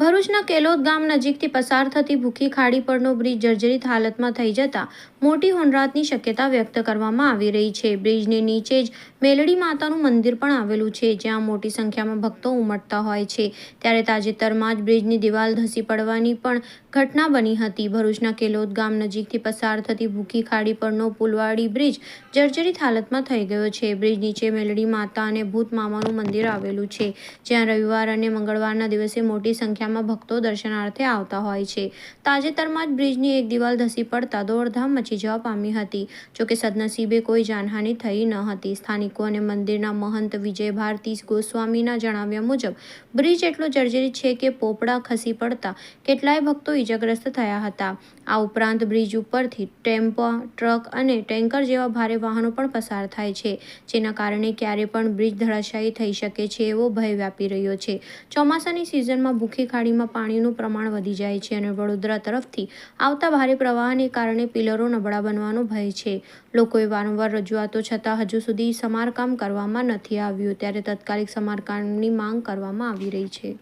ભરૂચના કેલોદ ગામ નજીકથી પસાર થતી ભૂખી ખાડી પરનો બ્રિજ જર્જરિત હાલતમાં થઈ જતા મોટી હોનરાતની શક્યતા વ્યક્ત કરવામાં આવી રહી છે. બ્રિજની નીચે જ મેલડી માતાનું મંદિર પણ આવેલું છે, જ્યાં મોટી સંખ્યામાં ભક્તો ઉમટતા હોય છે. ત્યારે તાજેતરમાં જ બ્રિજની દિવાલ ધસી પડવાની પણ ઘટના બની હતી. ભરૂચના કેલોદ ગામ નજીકથી પસાર થતી ભૂખી ખાડી પરનો પુલવાડી બ્રિજ જર્જરિત હાલતમાં થઈ ગયો છે. બ્રિજ નીચે મેલડી માતા અને ભૂત મામાનું મંદિર આવેલું છે, જ્યાં રવિવાર અને મંગળવારના દિવસે મોટી સંખ્યામાં ભક્તો દર્શનાર્થે આવતા હોય છે. તાજેતરમાં જ બ્રિજની એક દિવાલ ધસી પડતા દોડધામ મચી જવા પામી હતી. જોકે સદનસીબે કોઈ જાનહાનિ થઈ ન હતી. સ્થાનિકો અને મંદિરના મહંત વિજય ભારતી ગોસ્વામીના જણાવ્યા મુજબ, બ્રિજ એટલો જર્જરિત છે કે પોપડા ખસી પડતા કેટલાય ભક્તો ઈજાગ્રસ્ત થયા હતા. આ ઉપરાંત બ્રિજ ઉપરથી ટેમ્પો, ટ્રક અને ટેન્કર જેવા ભારે વાહનો પણ પસાર થાય છે, જેના કારણે ક્યારે પણ બ્રિજ ધરાશાયી થઈ શકે છે એવો ભય વ્યાપી રહ્યો છે. ચોમાસાની સિઝનમાં ભૂખી ખાડીમાં પાણીનું પ્રમાણ વધી જાય છે અને વડોદરા તરફથી આવતા ભારે પ્રવાહને કારણે પિલરો નબળા બનવાનો ભય છે. લોકોએ વારંવાર રજૂઆતો છતાં હજુ સુધી સમારકામ કરવામાં નથી આવ્યું, ત્યારે તાત્કાલિક સમારકામની માંગ કરવામાં આવી રહી છે.